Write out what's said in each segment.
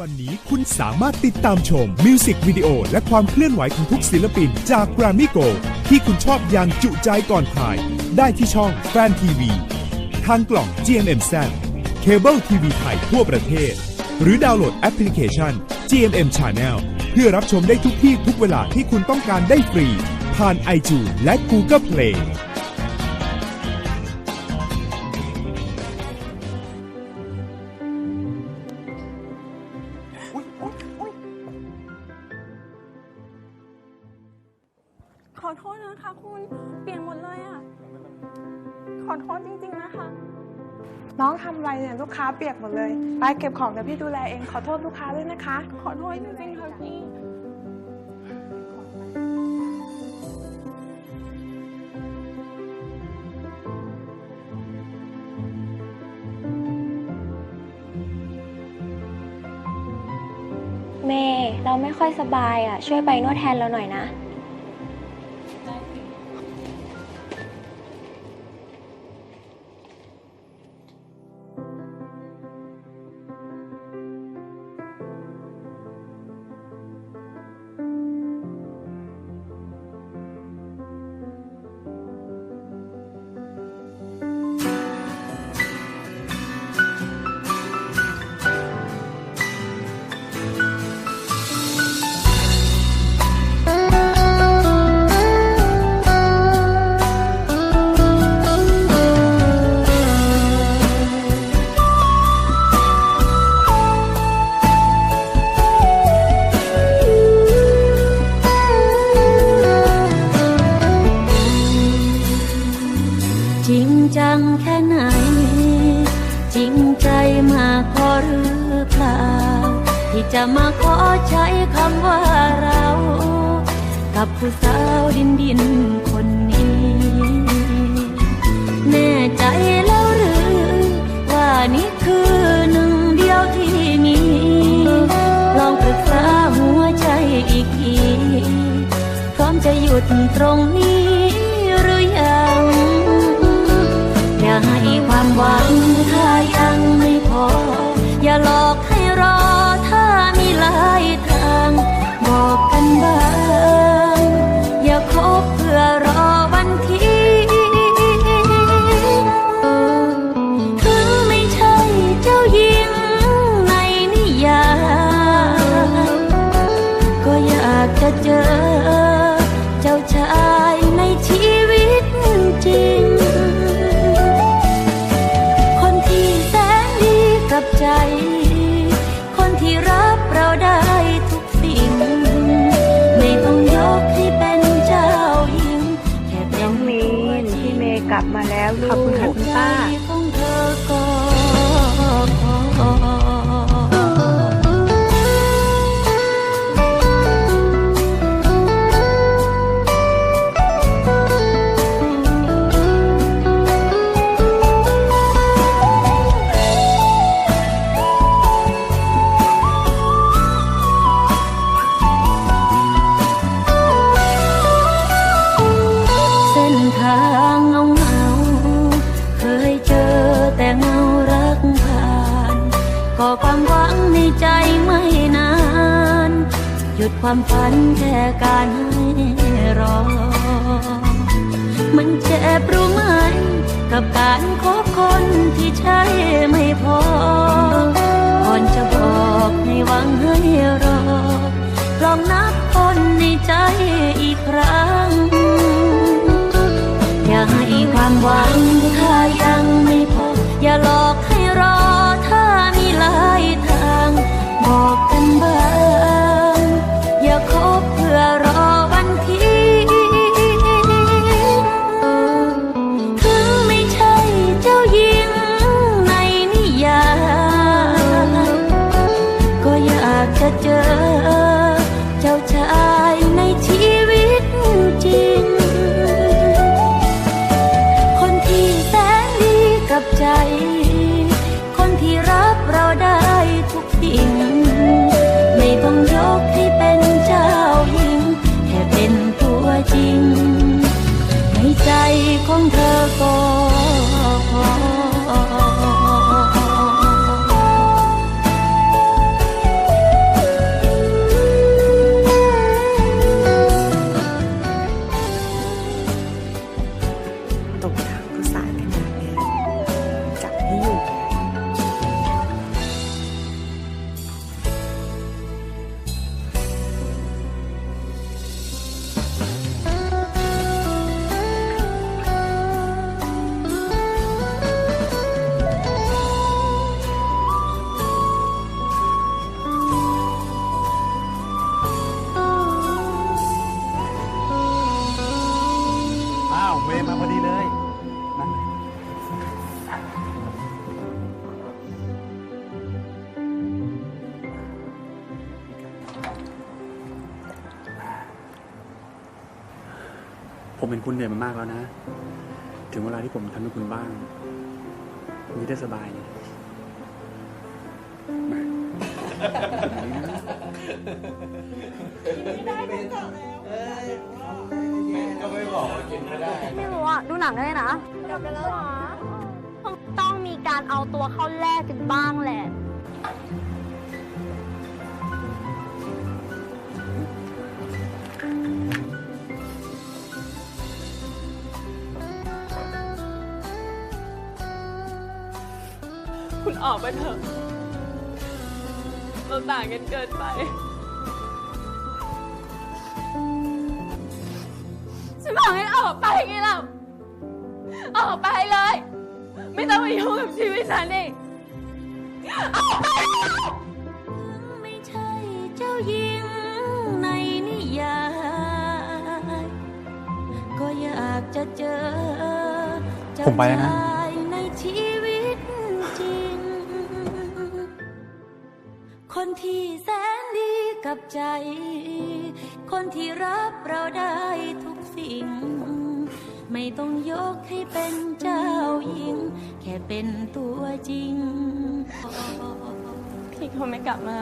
วันนี้คุณสามารถติดตามชมมิวสิกวิดีโอและความเคลื่อนไหวของทุกศิลปินจาก Grammy Go ที่คุณชอบอย่างจุใจก่อนใครได้ที่ช่องแฟนทีวีทางกล่อง GMMZ เคเบิลทีวีไทยทั่วประเทศ หรือดาวน์โหลดแอปพลิเคชัน GMM Channel เพื่อรับชมได้ทุกที่ทุกเวลาที่คุณต้องการได้ฟรี ผ่าน iTunes และ Google Play โทษนะคะคุณเปลี่ยนหมดเลยอะ ขอโทษจริง ๆ นะคะ น้องทำอะไรเนี่ยลูกค้าเปียกหมดเลย ไปเก็บของเดี๋ยวพี่ดูแลเองขอโทษลูกค้าด้วยนะคะ ขอโทษจริงๆค่ะพี่เมย์เราไม่ค่อยสบายอะ ช่วยไปนวดแทนเราหน่อยนะ ที่จะมาขอใช้คำว่าเรา กับผู้สาวดินดินคนนี้ แน่ใจแล้วหรือ ว่านี่คือหนึ่งเดียวที่มี ลองปรึกษาหัวใจอีกทีพร้อมจะหยุดตรงนี้หรือยัง อย่าให้ความหวังถ้า ใจไม่นาน หยุดความฝันแค่การให้รอ มันเจ็บรู้ไหม กับการคบคนที่ใช่ไม่พอ ก่อนจะบอกให้หวังให้รอ ลองนับคนในใจอีกครั้ง อย่าให้ความหวังถ้ายังไม่พอ อย่าหลอก เห็นคุณเหนื่อยมามากแล้วนะ ถึงเวลาที่ผมทำให้คุณบ้างคุณจะได้สบายเลยมาไม่รู้อะ ดูหนังได้นะกลับไปแล้วหรอต้องมีการเอาตัวเข้าแลกกันบ้างแหละ คุณออกไปเถอะ เราต่างกันเกินไป ฉันบอกให้ออกไปไงล่ะ ออกไปเลย ไม่ต้องมายุ่งกับชีวิตฉันเองไม่ใช่เจ้าหญิงในนิยาย ก็อยากจะเจอ ผมไปแล้วนะ ใจ คนที่รับเราได้ทุกสิ่ง ไม่ต้องยกให้เป็นเจ้าหญิง แค่เป็นตัวจริง พี่เขาไม่กลับมา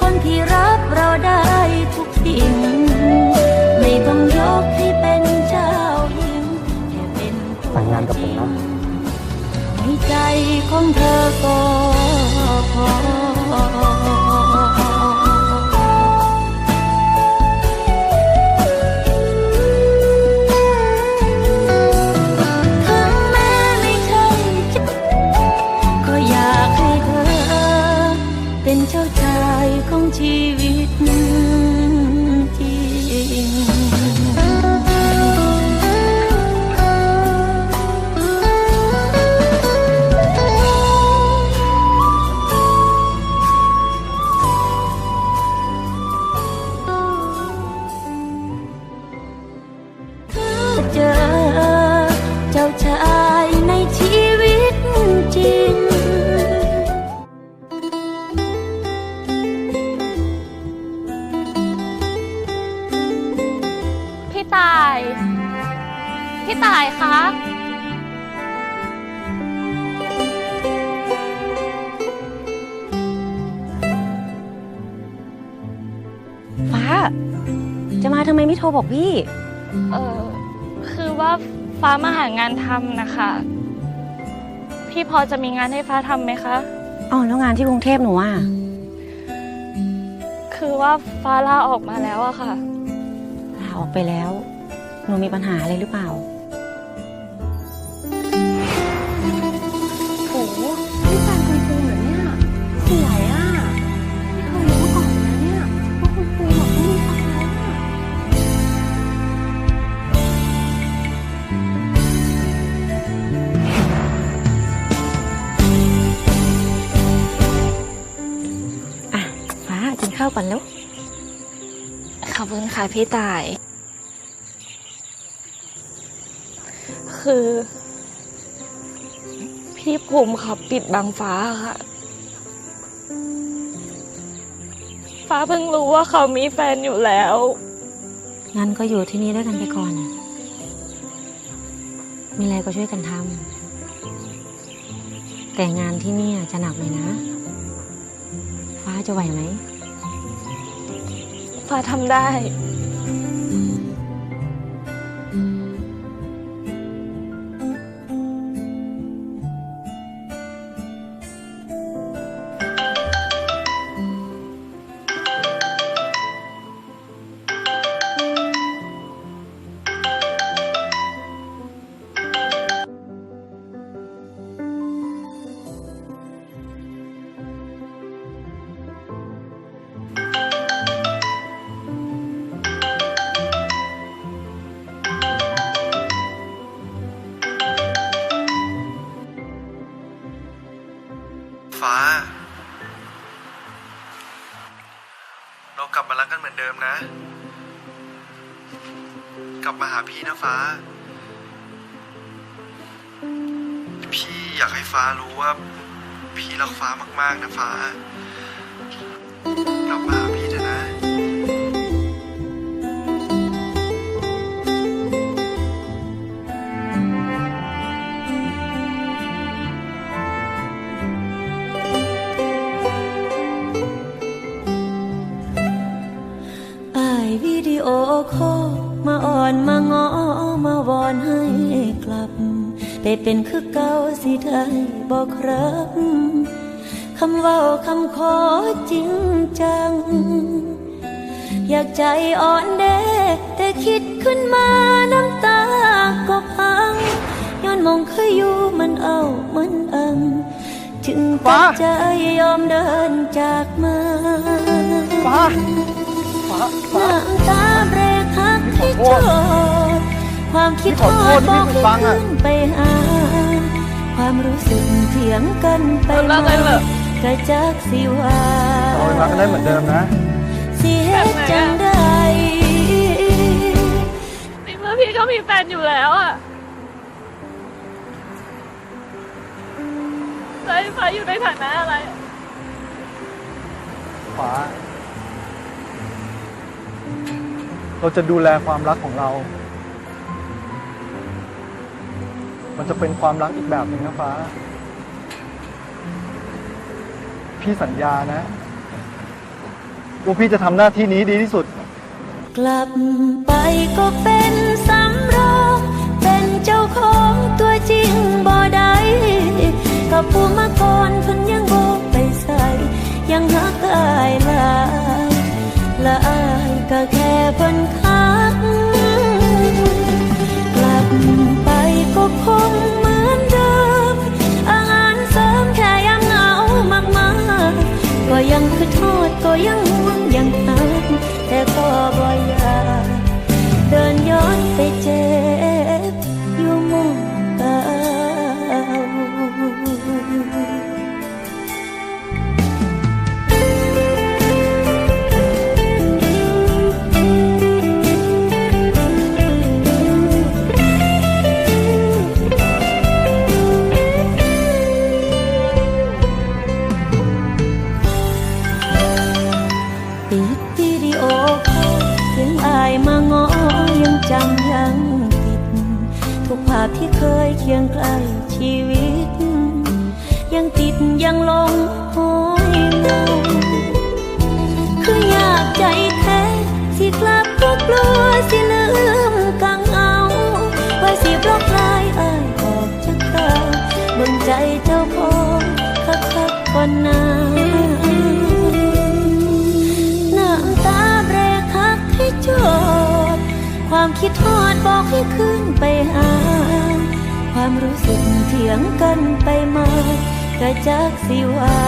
คนที่รับเราได้ทุกสิ่ง ไม่ต้องยกให้เป็นเจ้าหญิงแค่เป็นตัวแต่งงานกับผมนะในใจของเธอก็ เป็นเจ้าชาย บอกพี่เออคือว่าฟ้ามาหางานทำนะคะ พี่พอจะมีงานให้ฟ้าทำไหมคะอ๋อแล้วงานที่กรุงเทพหนูอะคือว่าฟ้าลาออกมาแล้วอะค่ะลาออกไปแล้ว หนูมีปัญหาอะไรหรือเปล่าาวก่อนแล้วขอบคุณค่ะพี่ตาย คือ พี่ภูมิเขาปิดบังฟ้าค่ะ ฟ้าเพิ่งรู้ว่าเขามีแฟนอยู่แล้ว งั้นก็อยู่ที่นี่ด้วยกันไปก่อนมีอะไรก็ช่วยกันทำแต่งานที่เนี่ยจะหนักเลยนะ ฟ้าจะไหวไหม ฟ้าทำได้ ฟ้า เรากลับมารักกันเหมือนเดิมนะ กลับมาหาพี่นะฟ้า พี่อยากให้ฟ้ารู้ว่า พี่รักฟ้ามากๆนะฟ้า อ่อนมางอมาวอนให้กลับ ไปเป็นคือเก่าสิได้บอกครับคำเว่าคำขอจริงจัง อยากใจอ่อนแดแต่คิดขึ้นมาน้ำตาก็พังย้อนมองเคยอยู่มันเอามันอัง จึงตัดใจยอมเดินจากมาฟ้าฟ้าฟ้าน้ำตาเบร กหักให้จอดความคิดพี่ขอโทษบอกพี่ให้ฟังอะขึ้นไปหาความรู้สึกเถียงกันไปมากระจักสิว่าเรารักกันได้เหมือนเดิมนะสิเฮ็ดจังได้ในเมื่อพี่ก็มีแฟนอยู่แล้วอะแล้วไอ้ฟ้าอยู่ในฐานะอะไรฟ้า เราจะดูแลความรักของเรา มันจะเป็นความรักอีกแบบหนึ่งนะฟ้า พี่สัญญานะว่าพี่จะทำหน้าที่นี้ดีที่สุด กลับไปก็เป็นสำรองเป็นเจ้าของตัวจริงบ่ได้กับผู้มาก่อนเพิ่นยังบ่ไปใส่ยังหักอายหลาย และอายก็แค่เพิ่นคักกลับไปก็คงเหมือนเดิม อาหารเสริมแค่ยังเหงามากๆ ก็ยังคือโทษก็ยังห่วงยังหักแต่ก็บ่อยากเดินย้อนไปเจอ ภาพที่เคยเคียงใกล้ชีวิต ยังติดยังหลงหอยเงาคืออยากใจแท้สิกลับก็กลัวสิลืมกังเอาว่าสิบล็อกลายอายออกจากตาเบิ่งใจเจ้าของคักคักก่อนหน้าน้ำตาเบรกหักให้จอด ความคิดทอดบอกให้ขึ้นไปหา ความรู้สึกเถียงกันไปมากระจักสิว่า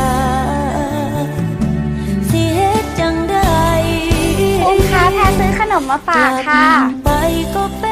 สิเฮ็ดจังได้อุ้มคะแพรซื้อขนมมาฝากค่ะกลับไปก็เป็